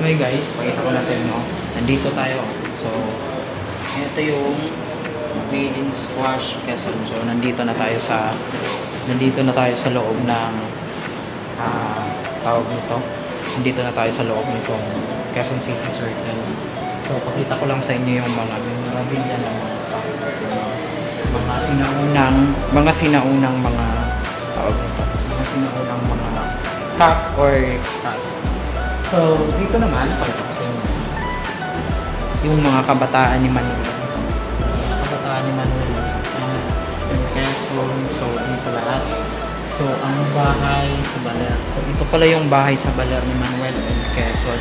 Hey guys, pakita ko na sa inyo. Nandito tayo. So, ito yung made squash Quezon. So, nandito na tayo sa nandito na tayo sa loob ng ah tawag nito. Nandito na tayo sa loob nitong Quezon City Circle. So, pakita ko lang sa inyo yung mga memorabilia ng mga sinaunang mga sinaunang mga tawag nito. Mga sinaunang mga cup or cup. So, dito naman, pakita ko sa inyo yung mga kabataan ni Manuel. Kabataan ni Manuel. Uh, yung Quezon, so dito lahat. So, ang bahay sa Baler. So, ito pala yung bahay sa Baler ni Manuel and Quezon.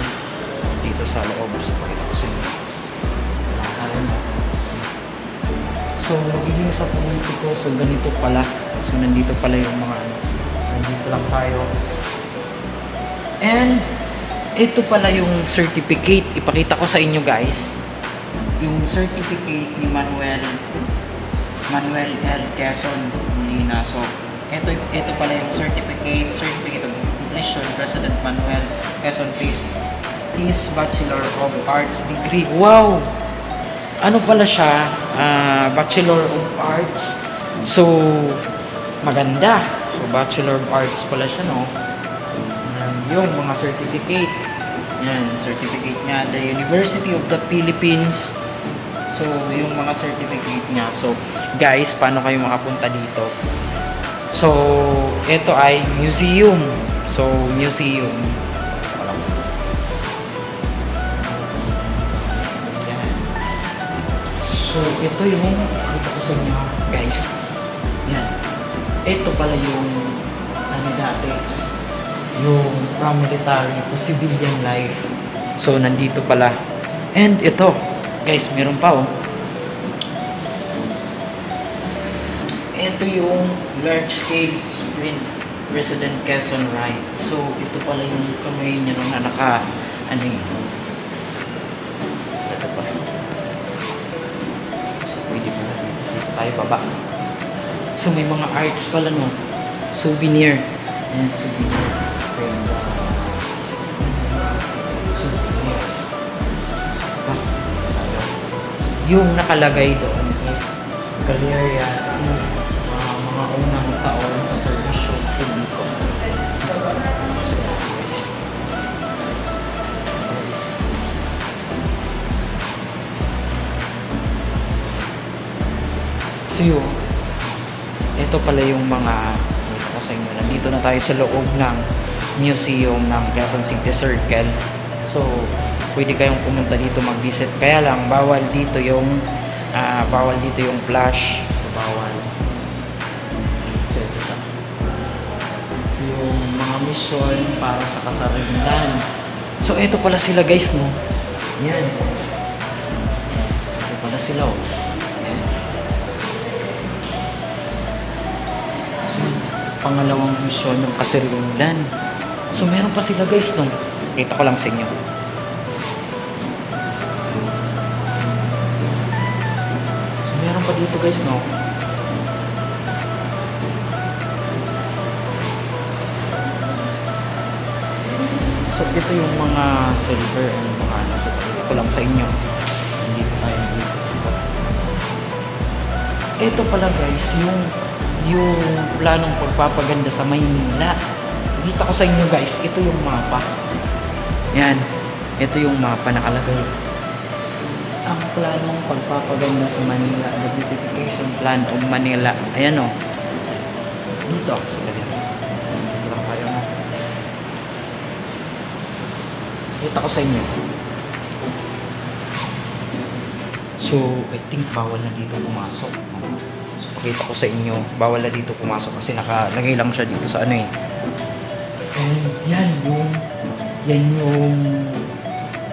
Dito sa loob. So, pakita ko sa inyo. Mo. So, nagiging sa politiko. So, ganito pala. So, nandito pala yung mga ano. Nandito lang tayo. And, ito pala yung certificate. Ipakita ko sa inyo guys. Yung certificate ni Manuel Manuel L. Quezon Molina. So, ito, ito pala yung certificate. Certificate of completion. President Manuel Quezon Peace. Peace Bachelor of Arts degree. Wow! Ano pala siya? Ah, Bachelor of Arts. So, maganda. So, Bachelor of Arts pala siya, no? Yung mga certificate. Yan, certificate niya. The University of the Philippines. So, yung mga certificate niya. So, guys, paano kayo makapunta dito? So, ito ay museum. So, museum. Yan. So, ito yung ito ko sa inyo, guys. Yan. Ito pala yung ano dati, yung from military to civilian life. So, nandito pala. And ito, guys, meron pa oh. Ito yung large scale sprint President Quezon Ride. So, ito pala yung kamay niya nung naka, ano yun. Ito pa. Pwede pala. Dito tayo baba. So, may mga arts pala no. Souvenir. Ayan, souvenir. Yung nakalagay doon is Galeria yung uh, mga unang taon sa servisyo publiko. So, yun, ito pala yung mga ko sa inyo. Nandito na tayo sa loob ng museum ng Quezon City Circle. So, pwede kayong pumunta dito mag-visit. Kaya lang, bawal dito yung ah, bawal dito yung flash. So, bawal. So, ito. So, yung mga mission para sa kasarinlan. So, ito pala sila guys, no? Yan. Ito pala sila, oh. Yan. pangalawang mission ng kasarilan. So, meron pa sila guys, no? Kita ko lang sa inyo. Pa dito guys, no? So, ito yung mga silver and mga ano. Ko lang sa inyo. Hindi ko tayo dito. Ito pala guys, yung yung planong pagpapaganda sa Maynila. Dito ko sa inyo guys, ito yung mapa. Yan. Ito yung mapa nakalagay. Ang planong pagpapaganda sa Manila, the beautification plan of Manila. Ayan o. Galing. Dito lang tayo na. Dito ko sa inyo. So, I think bawal na dito pumasok. So, pakita ko sa inyo, bawal na dito pumasok kasi nakalagay lang siya dito sa ano eh. And yan yung, yan yung,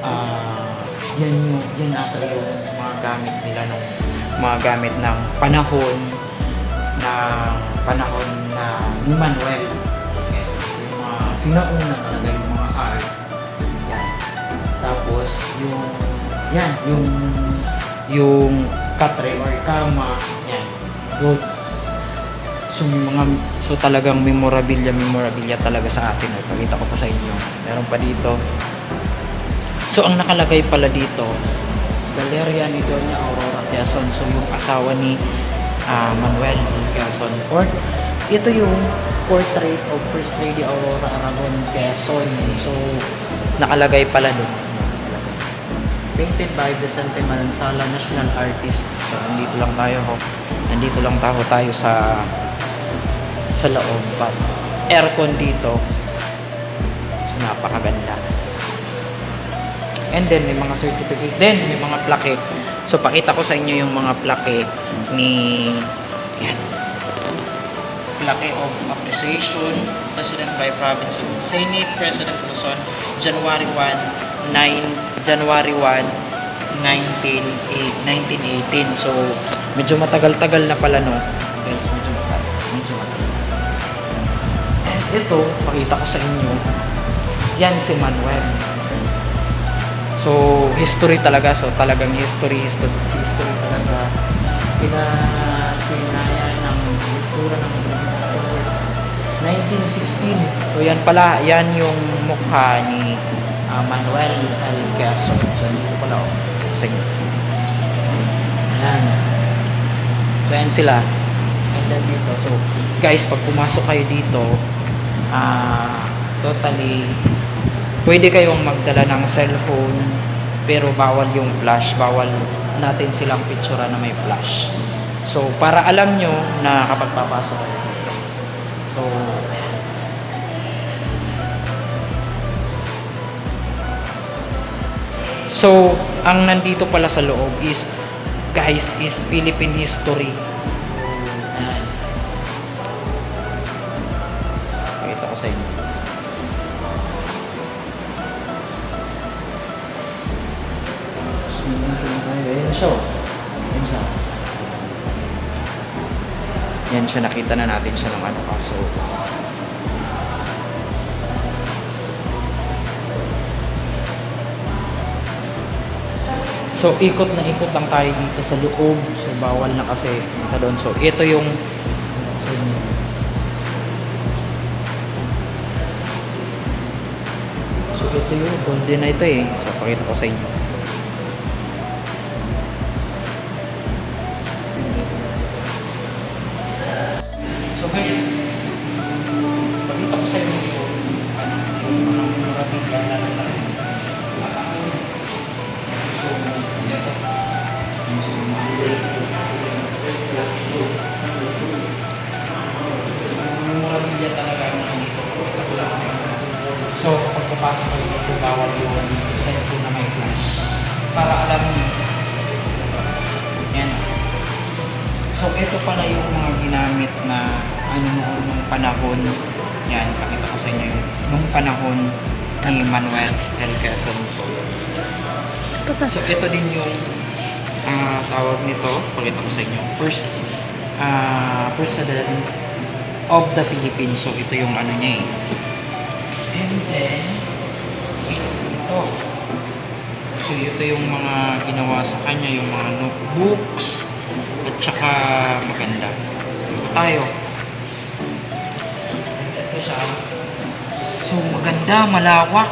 ah, yan yung, yan ata yung mga gamit nila nung, mga gamit ng panahon, ng panahon na ni Manuel. Yes, yung mga sinauna talaga yung mga art. Yan. Tapos, yung, yan, yung, yung katre or kama, yan, good. So, may mga, so talagang memorabilia, memorabilia talaga sa atin. Pakita ko pa sa inyo. Meron pa dito. So, ang nakalagay pala dito, Galeria ni Doña Aurora Quezon. So, yung asawa ni ah, Manuel Quezon. Or, ito yung portrait of First Lady Aurora Aragon Quezon. So, nakalagay pala doon. Painted by Vicente Manansala, national artist. So, nandito lang tayo ho. Nandito lang tayo tayo sa sa loob. But, aircon dito. And then, may mga certificate din, may mga plaque. So, pakita ko sa inyo yung mga plaque ni... Yan. Plaque of Appreciation, President by Province of Senate, President Luzon, January 1, 9, January 1, 19, 1918. So, medyo matagal-tagal na pala, no? Guys, medyo matagal. Medyo matagal. And ito, pakita ko sa inyo, yan si Manuel. So, history talaga. So, talagang history, history, history talaga. Pinasinaya ng histura ng 1916. So, yan pala. Yan yung mukha ni ah, Manuel L. Quezon. So, dito pala ako. Sige. Ayan. So, yan sila. And then dito. So, guys, pag pumasok kayo dito, ah, totally. Pwede kayong magdala ng cellphone pero bawal yung flash. Bawal natin silang picture na may flash. So para alam nyo na kapag papasok kayo so so ang nandito pala sa loob is guys is Philippine history Yan siya. Nakita na natin siya ng ano kaso. So, ikot na ikot lang tayo dito sa loob. So, bawal na kasi sa doon. So, ito yung So, ito yung golden na ito eh. So, pakita ko sa inyo. Papasok kayo dito, bawal yung cellphone na may flash. Para alam niyo. Yan. So, ito pala yung mga ginamit na ano noon nung panahon. Yan, pakita ko sa inyo yung nung panahon ni Manuel L. Quezon. So, ito din yung ah, tawag nito. Pakita ko sa inyo. First, ah, President of the Philippines. So, ito yung ano niya eh. And then, ito. So, ito yung mga ginawa sa kanya, yung mga notebooks, at saka maganda. Ito tayo. Ito siya. So, maganda, malawak.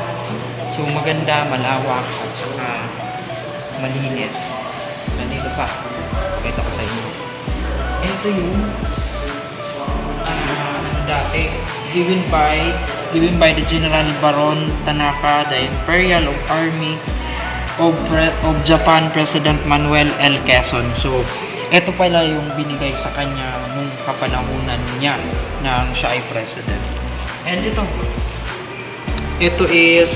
So, maganda, malawak, at saka malinis. Nandito pa. Pakita ko sa inyo. Ito yung ano dati, given by given by the General Baron Tanaka, the Imperial of Army of, of Japan President Manuel L. Quezon. So, ito pala yung binigay sa kanya nung kapanahunan niya nang siya ay president. And ito, ito is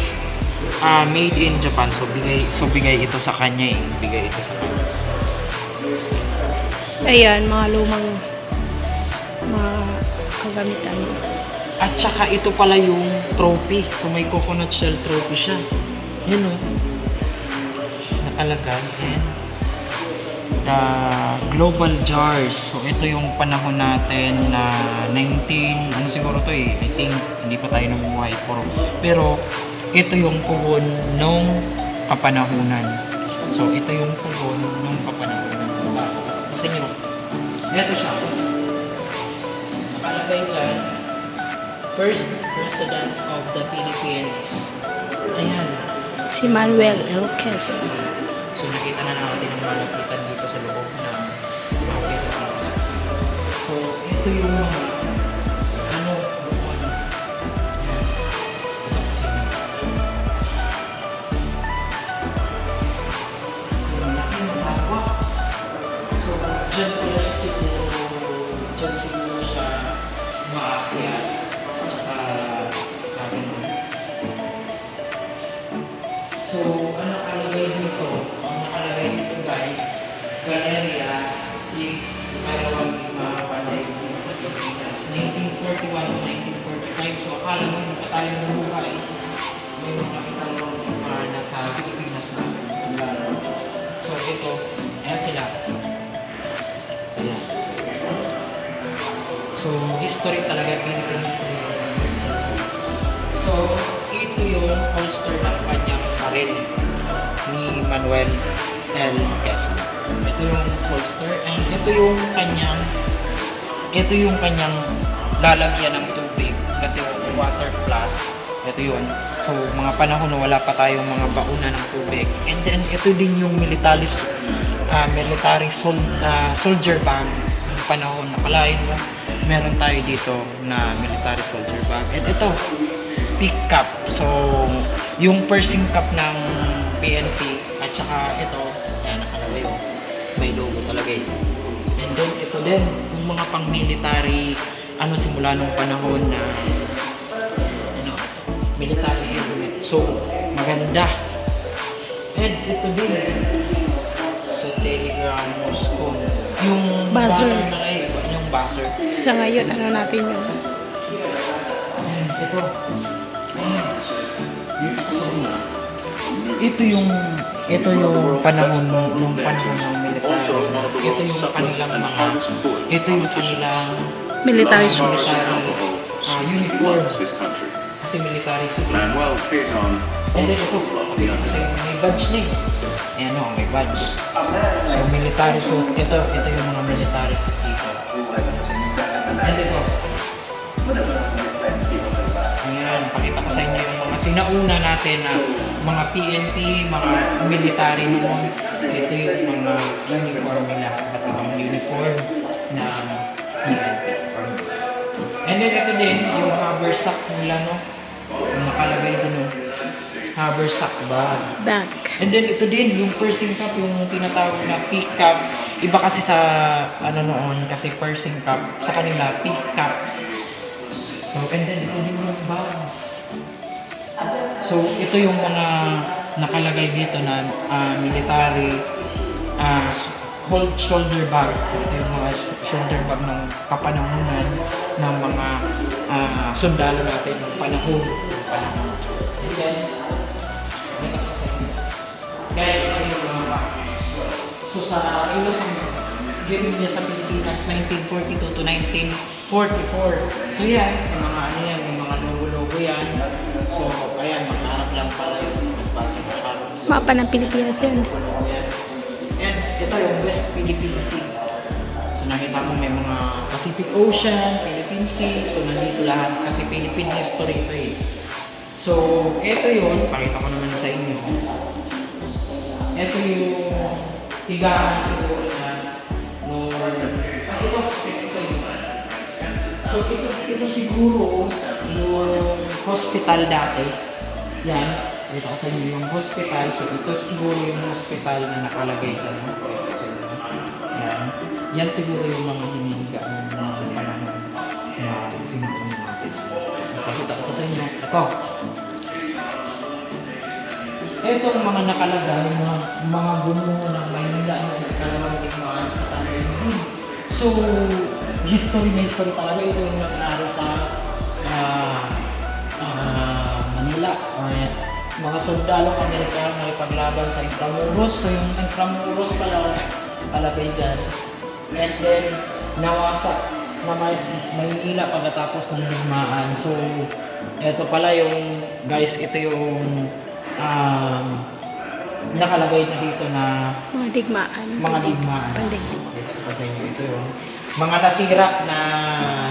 ah, made in Japan. So, bigay, so bigay ito sa kanya eh. Bigay ito sa kanya. Ayan, mga lumang mga kagamitan. At saka ito pala yung trophy. So may coconut shell trophy siya. Yan o. Nakalagay. And the global jars. So ito yung panahon natin na 19, ano siguro to eh. I think hindi pa tayo namuhay. Pero, pero ito yung puhon nung kapanahunan. So ito yung puhon nung kapanahunan. Kasi nyo, ito siya. Nakalagay dyan, First President of the Philippines. Ayan. Si Manuel L. Quezon. So nakita na natin ang malapitan dito sa loob ng. So ito yung Ito yung holster and ito yung kanyang ito yung kanyang lalagyan ng tubig. Ito yung water flask. Ito yun. So mga panahon na wala pa tayong mga bauna ng tubig. And then ito din yung military ah, military sol, ah, soldier bag. Yung panahon nakalain mo meron tayo dito na military soldier bag. And ito pick cup. So yung pursing cup ng PNP at saka ito may logo talaga eh and then ito din yung mga pang military ano simula nung panahon na ano military helmet so maganda and ito din so telegram Moscow yung Buzzer. buzzer na eh yung buzzer Sa ngayon, ano natin yun? Ito. Ito yung ito yung panahon nung panahon ng. Ito yung kanilang mga ito yung kanilang Military military ah, uniform this country. kasi military suit. And then ito, kasi may badge na eh. Ayan o, may badge. So military suit, ito, ito yung mga military suit dito. And ito, Ayan, pakita ko sa inyo yung mga sinauna natin na mga PNP, mga military noon. Ito yung mga uniform nila, at ibang uniform na PNP. And then ito din, yung haversack nila, no? Yung nakalagay dun, no? Haversack bag. Bag. And then ito din, yung pursing cup, yung tinatawag na peak cup. Iba kasi sa, ano noon, kasi pursing cup, sa kanila, peak cups. So, and then ito din yung bag. So, ito yung mga nakalagay dito na ah, military ah, hold shoulder bag. So, ito yung mga sh- shoulder bag ng kapanahunan ng mga ah, sundalo natin ng panahon. panahon. And then, guys, ito yung mga bag. So, sa ang gawin niya sa Pilipinas 1942 to 1944. So, yan, yung mga ano yan, yung mga Mapa ng Pilipinas yun. And ito yung West Philippine Sea. So nakita mo may mga Pacific Ocean, Philippine Sea. So nandito lahat kasi Philippine history ito eh. So ito yun, pakita ko naman sa inyo. Ito yung higaan siguro na no, ah, ito, ito sa. So ito, ito siguro yung hospital dati. Yan. Ito ko sa inyo yung hospital. So ito siguro yung hospital na nakalagay sa no? Yan. Yan siguro yung mga hinihiga ng mga panahon na sinuuna natin. Pakita ko sa inyo. Ito. Itong mga nakalagay, mga, mga bumuho ng Maynila ng kalawang digmaan sa tanay. So, history na history talaga ito yung nangyari sa ah, ah, Manila. Or, mga sundalong Amerikano na ipaglaban sa Intramuros. So, yung Intramuros pala kalagay dyan. And then, nawasak na may, Maynila pagkatapos ng digmaan. So, ito pala yung, guys, ito yung um, nakalagay na dito na Mga digmaan. mga digmaan. Pandigdig. Okay, ito yung mga nasira na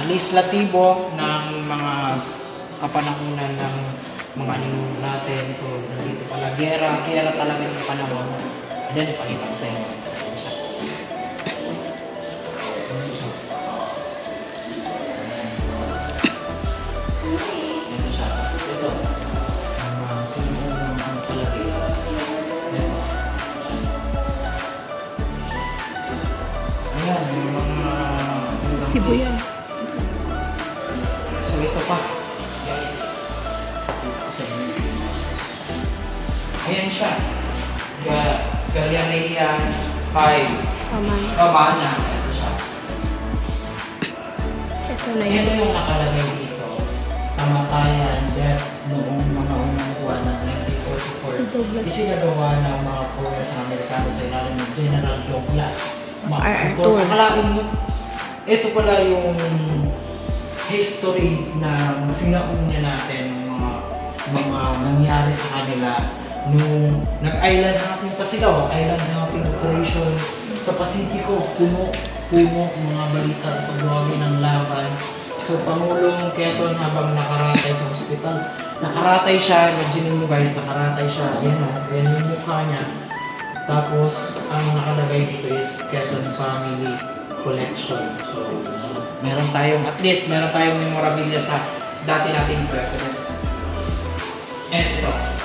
legislatibo ng mga kapanahunan ng mga ano natin. So, nandito pala. Gera, gera talaga yung panahon. And then, ipakita ko sa inyo. Ayan Galleria 5. Pamay. Pamana. Ito siya. Ito na Ito yun. yung nakalagay dito. Kamatayan, death, noong mga unang buwan ng 1944. Douglas. Isinagawa ng mga Korean sa Amerikano sa ilalim ng General Douglas. MacArthur. Akalain mo, ito pala yung history ng sinauna natin, ng mga mga nangyari sa kanila nung nag-island hopping pa sila, oh, island hopping operation sa Pasipiko, puno, puno, mga balita at paggawa ng laban. So, Pangulong Quezon habang nakaratay sa hospital, nakaratay siya, imagine mo guys, nakaratay siya, yan o, yan yung mukha niya. Tapos, ang nakalagay dito is Quezon Family Collection. So, meron tayong, at least, meron tayong memorabilia sa dati nating president. And ito.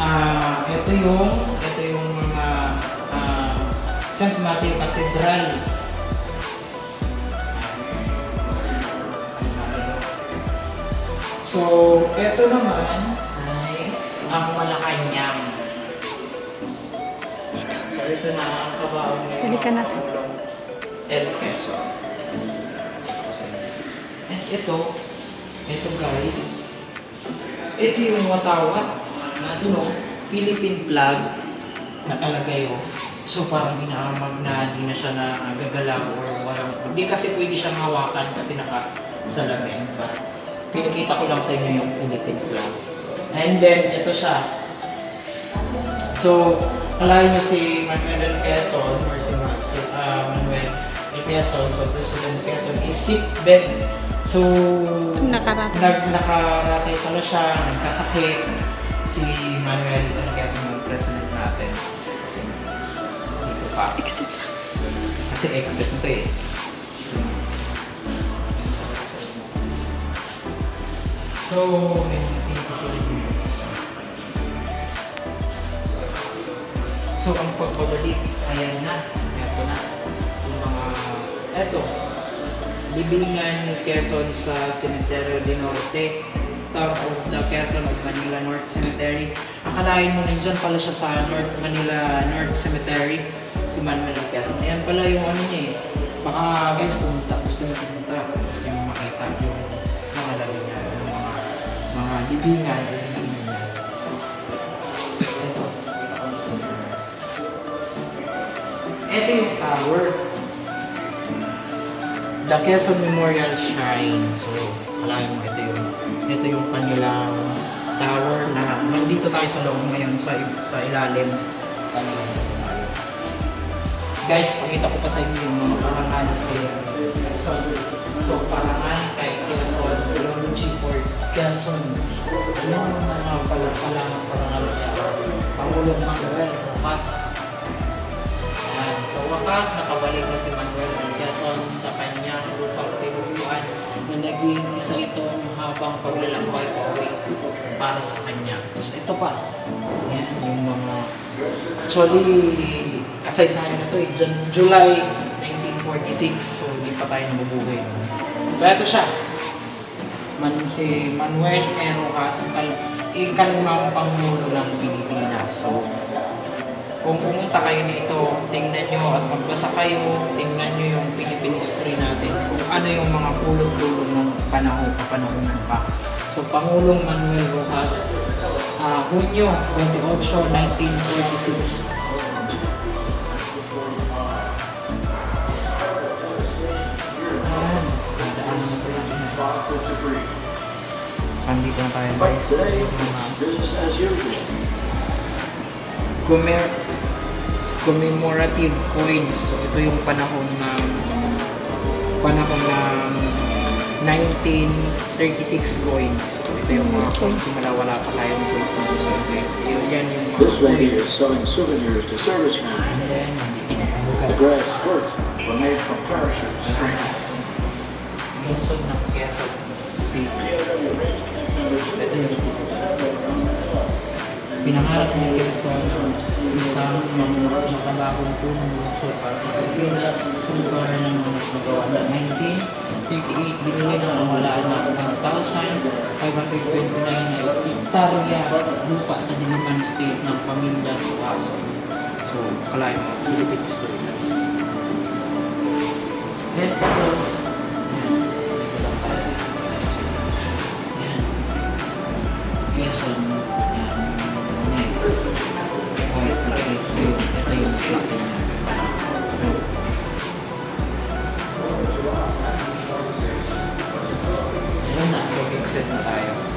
Ah, ito yung, ito yung mga ah, St. Matthew Cathedral. So, ito naman ay ang Malacanang. So, ito na ang kabaong ngayon. Balikan natin. Pangulong El Quezon. And ito, ito guys, ito yung watawat na ano, Philippine flag nakalagay oh. So parang inaamag na hindi na siya na gagalaw or walang, hindi kasi pwede siyang hawakan kasi naka salamin pa. Pinakita ko lang sa inyo yung Philippine flag. And then, ito siya. So, kalahin niyo si Manuel. Quezon or si ah, Manuel. Quezon, so President Quezon is sick bed. So, Nakaratay. nag nakaratay pala siya, nagkasakit si Manuel. Quezon yung president natin. Kasi dito pa. Kasi exit ito eh. So, So, ang pagbabalik, ayan na. Ito na. Yung mga, eto. Libingan Quezon sa Cementerio de Norte. Town of the Quezon of Manila North Cemetery. Akalain mo nandyan pala siya sa North Manila North Cemetery. Si Manuel Quezon. Ayan pala yung ano niya eh. Baka guys pumunta. Gusto nyo pumunta. Gusto nyo makita yung nakalagay niya. Yung mga, mga libingan. Ito yung tower. The Quezon Memorial Shrine. So, alam mo, ito yung, ito yung kanilang tower na nandito tayo sa loob ngayon sa, sa ilalim. Guys, pakita ko pa sa inyo yung mga parangal kay Quezon. So, parangal kay Quezon. Longchi for Quezon. Yung mga pala pala ng parangal niya. Pangulong Manuel Rojas. So, wakas, nakabalik na si Manuel Quezon sa kanyang lupang tinuluan na naging isa itong habang paglalakbay pauwi para sa kanya. Tapos ito pa. Ayan, yung mga... Actually, kasaysayan na to eh. July 1946. So, hindi pa tayo nabubuhay. So, ito siya. Man, si Manuel E. Rojas, kal ikalimang Pangulo ng Pilipinas. So, kung pumunta kayo dito, tingnan nyo at magbasa kayo, tingnan nyo yung Philippine history natin, kung ano yung mga pulot-pulot ng panahon, kapanahonan pa. So, Pangulong Manuel Rojas, ah Hunyo 28, 1946. Ayan, dadaanan na tayo guys. business as usual. Commer- commemorative coins. So, ito yung panahon ng panahon ng 1936 coins. So, ito yung mga coins. Simula wala pa tayong coins na gusto. Yun, yan yung mga This lady coins. is selling souvenirs to servicemen. And then, The grass skirts were made from parachute strings. Lungsod ng Quezon City. Ito yung. Pinangarap ni Quezon isang mga makabagong punong lungsod para sa Pilipinas kung para ng mga magawa na 1938 binili ng pamahalaan ng 1,529 na hektarya lupa sa Diliman State ng pamilya Suaso. So, kalahin mo, Philippine history na. Then, wait, Ayun na. So, fixed na tayo.